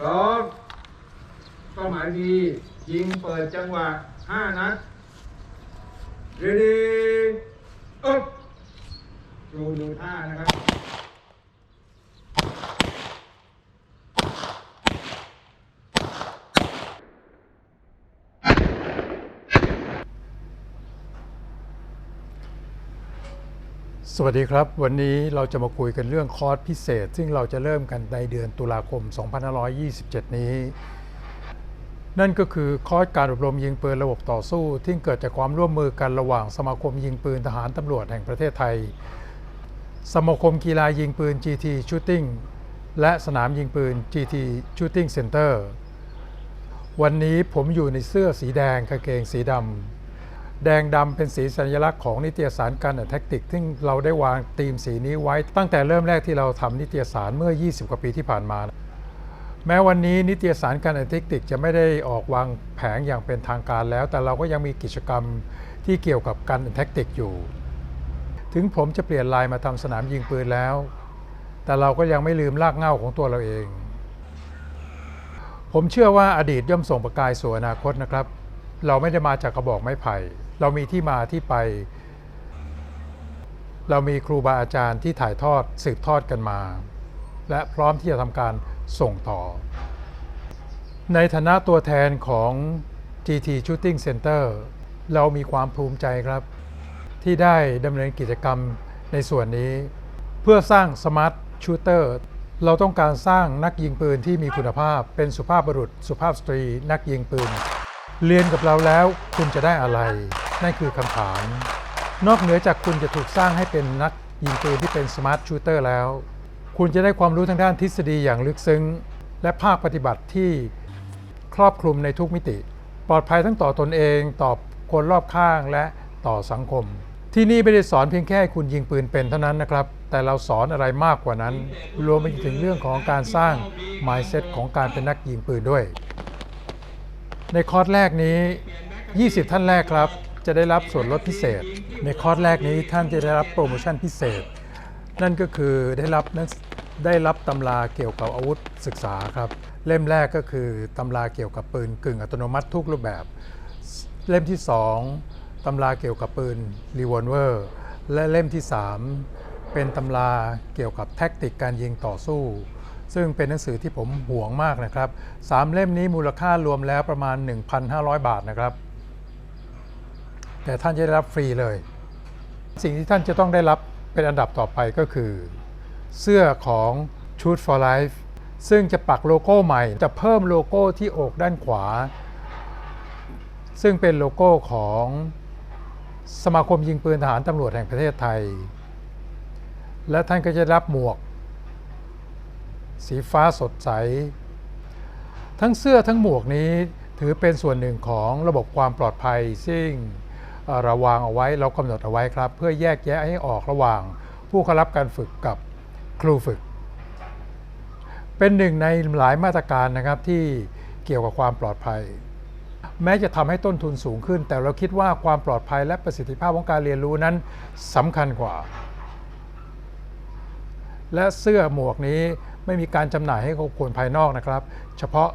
สองเป้าหมายดียิงเปิดจังหวะห้านัดเรดี้อ๊บดูดูท่านะครับ สวัสดีครับ วันนี้เราจะมาคุยกันเรื่องคอร์สพิเศษ ซึ่งเราจะเริ่มกันในเดือนตุลาคม 2527 นี้ นั่นก็คือคอร์สการอบรมยิงปืนระบบต่อสู้ ที่เกิดจากความร่วมมือกันระหว่างสมาคมยิงปืนทหารตำรวจแห่งประเทศไทย สมาคมกีฬายิงปืน GT Shooting และสนามยิงปืน GT Shooting Center วันนี้ผมอยู่ในเสื้อสีแดงกางเกงสีดำ แดงดำเป็นสีสัญลักษณ์ของนิตยสารการแท็กติกซึ่งเราได้วางธีมสีนี้ไว้ตั้งแต่เริ่มแรกที่เราทำนิตยสารเมื่อ 20 กว่าปีที่ผ่านมา แม้วันนี้นิตยสารการแท็กติกจะไม่ได้ออกวางแผงอย่างเป็นทางการแล้ว แต่เราก็ยังมีกิจกรรมที่เกี่ยวกับการแท็กติกอยู่ ถึงผมจะเปลี่ยนลายมาทำสนามยิงปืนแล้ว แต่เราก็ยังไม่ลืมรากเหง้าของตัวเราเอง ผมเชื่อว่าอดีตย่อมส่งประกายสู่อนาคตนะครับ เราไม่ได้มาจากกระบอกไม้ไผ่ เรามีที่มาที่ไป เรามีครูบาอาจารย์ที่ถ่ายทอดสืบทอดกันมา และพร้อมที่จะทำการส่งต่อ ในฐานะตัวแทนของ GT Shooting Center เรามีความภูมิใจครับ ที่ได้ดำเนินกิจกรรมในส่วนนี้ เพื่อสร้างสมาร์ทชูเตอร์เราต้องการสร้างนักยิงปืนที่มีคุณภาพเป็นสุภาพบุรุษ สุภาพสตรี นักยิงปืน เรียนกับเราแล้วคุณจะได้อะไร นั่นคือคำถาม นอกเหนือจากคุณจะถูกสร้างให้เป็นนักยิงปืนที่เป็นสมาร์ทชูเตอร์แล้ว คุณจะได้ความรู้ทางด้านทฤษฎีอย่างลึกซึ้ง และภาคปฏิบัติที่ครอบคลุมในทุกมิติ ปลอดภัยทั้งต่อตนเอง ต่อคนรอบข้างและต่อสังคม ที่นี่ไม่ได้สอนเพียงแค่คุณยิงปืนเป็นเท่านั้นนะครับ แต่เราสอนอะไรมากกว่านั้น รวมไปถึงเรื่องของการสร้าง mindset ของการเป็นนักยิงปืนด้วย ในคอร์สแรกนี้ 20 ท่านแรกครับ จะได้รับส่วนลดพิเศษ ในคอร์สแรกนี้ท่านจะได้รับโปรโมชั่นพิเศษ นั่นก็คือได้รับนั้นได้รับตำราเกี่ยวกับอาวุธศึกษาครับ เล่มแรกก็คือตำราเกี่ยวกับปืนกึ่งอัตโนมัติทุกรูปแบบ เล่มที่ 2ตำราเกี่ยวกับปืนรีวอลเวอร์และเล่มที่ 3 เป็นตำราเกี่ยวกับแท็กติกการยิงต่อสู้ ซึ่งเป็นหนังสือที่ผมห่วงมากนะครับ 3 เล่มนี้มูลค่ารวมแล้วประมาณ 1,500 บาทนะครับ แต่ท่านจะได้รับฟรีเลย สิ่งที่ท่านจะต้องได้รับเป็นอันดับต่อไปก็คือ เสื้อของ Shoot for Life ซึ่งจะปักโลโก้ใหม่ จะเพิ่มโลโก้ที่อกด้านขวา ซึ่งเป็นโลโก้ของสมาคมยิงปืนทหารตำรวจแห่งประเทศไทย และท่านก็จะรับหมวก สีฟ้าสดใส ทั้งเสื้อทั้งหมวกนี้ถือเป็นส่วนหนึ่งของระบบความปลอดภัย ซึ่ง เราวางเอาไว้เรากำหนดเอาไว้ครับ เพื่อแยกแยะให้ออกระหว่าง ผู้เข้ารับการฝึกกับครูฝึก เป็นหนึ่งในหลายมาตรการนะครับที่เกี่ยวกับความปลอดภัย แม้จะทำให้ต้นทุนสูงขึ้น แต่เราคิดว่าความปลอดภัยและประสิทธิภาพของการเรียนรู้นั้นสำคัญกว่า และเสื้อหมวกนี้ไม่มีการจำหน่ายให้กับคนภายนอกนะครับ เฉพาะ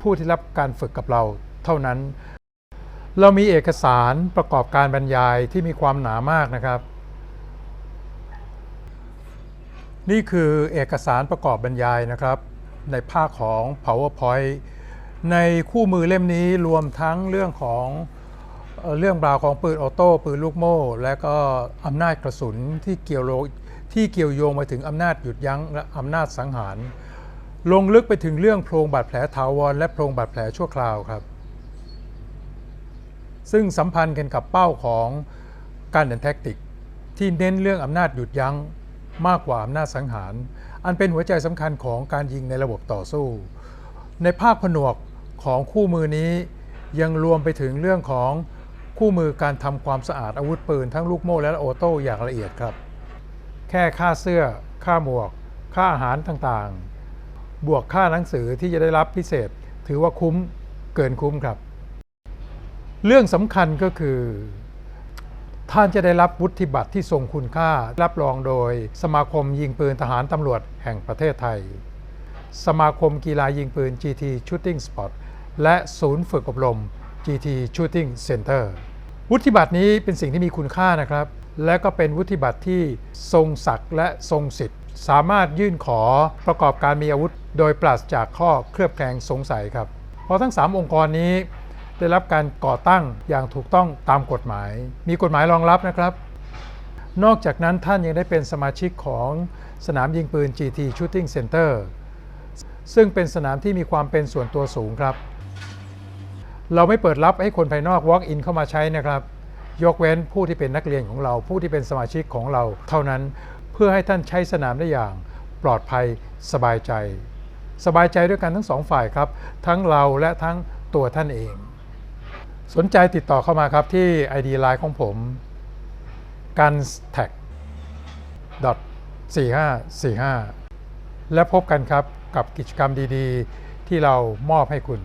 ผู้ที่รับการฝึกกับเราเท่านั้น เรามีเอกสารประกอบการบรรยายที่มีความหนามากนะครับ นี่คือเอกสารประกอบบรรยายนะครับ ในภาคของ PowerPoint ในคู่มือเล่มนี้รวมทั้งเรื่องของเรื่องราวของปืนออโต้ปืนลูกโม่ และก็อำนาจกระสุนที่เกี่ยวโลที่เกี่ยวโยงมาถึงอำนาจหยุดยั้งและอำนาจสังหาร ลงลึกไปถึงเรื่องโพรงบาดแผลถาวรและโพรงบาดแผลชั่วคราวครับ ซึ่งสัมพันธ์กันกับเป้าของการเดินแท็กติก ที่เน้นเรื่องอำนาจหยุดยั้งมากกว่าอำนาจสังหาร อันเป็นหัวใจสำคัญของการยิงในระบบต่อสู้ ในภาคผนวกของคู่มือนี้ยังรวมไปถึงเรื่องของคู่มือการทำความสะอาดอาวุธปืนทั้งลูกโม่และโอโต้อย่างละเอียดครับ แค่ค่าเสื้อ ค่าหมวก ค่าอาหารต่างๆ บวกค่าหนังสือที่จะได้รับพิเศษ ถือว่าคุ้มเกินคุ้มครับ เรื่องสำคัญก็คือท่านจะได้รับวุฒิบัตรที่ทรงคุณค่า รับรองโดยสมาคมยิงปืนทหารตำรวจแห่งประเทศไทย สมาคมกีฬายิงปืน GT Shooting Sport และศูนย์ฝึกอบรม GT Shooting Center วุฒิบัตรนี้เป็นสิ่งที่มีคุณค่านะครับ และก็เป็นวุฒิบัตรที่ทรงศักดิ์และทรงสิทธิ์ สามารถยื่นขอประกอบการมีอาวุธ โดยปราศจากข้อเคลือบแคลงสงสัยครับ เพราะทั้ง 3 องค์กรนี้ ได้รับการก่อตั้งอย่างถูกต้องตามกฎหมาย มีกฎหมายรองรับนะครับ นอกจากนั้นท่านยังได้เป็นสมาชิกของสนามยิงปืน GT Shooting Center ซึ่งเป็นสนามที่มีความเป็นส่วนตัวสูงครับ เราไม่เปิดรับให้คนภายนอก walk in เข้ามาใช้นะครับ ยกเว้นผู้ที่เป็นนักเรียนของเราผู้ที่เป็นสมาชิกของเรา เท่านั้นเพื่อให้ท่านใช้สนามได้อย่าง ปลอดภัยสบายใจ สบายใจด้วยกันทั้งสองฝ่ายครับ ทั้งเราและทั้งตัวท่านเอง สนใจติดต่อเข้ามาครับที่ ID Line ของผม gunstag 4545 และพบกันครับกับกิจกรรมดีๆ ที่เรามอบให้คุณ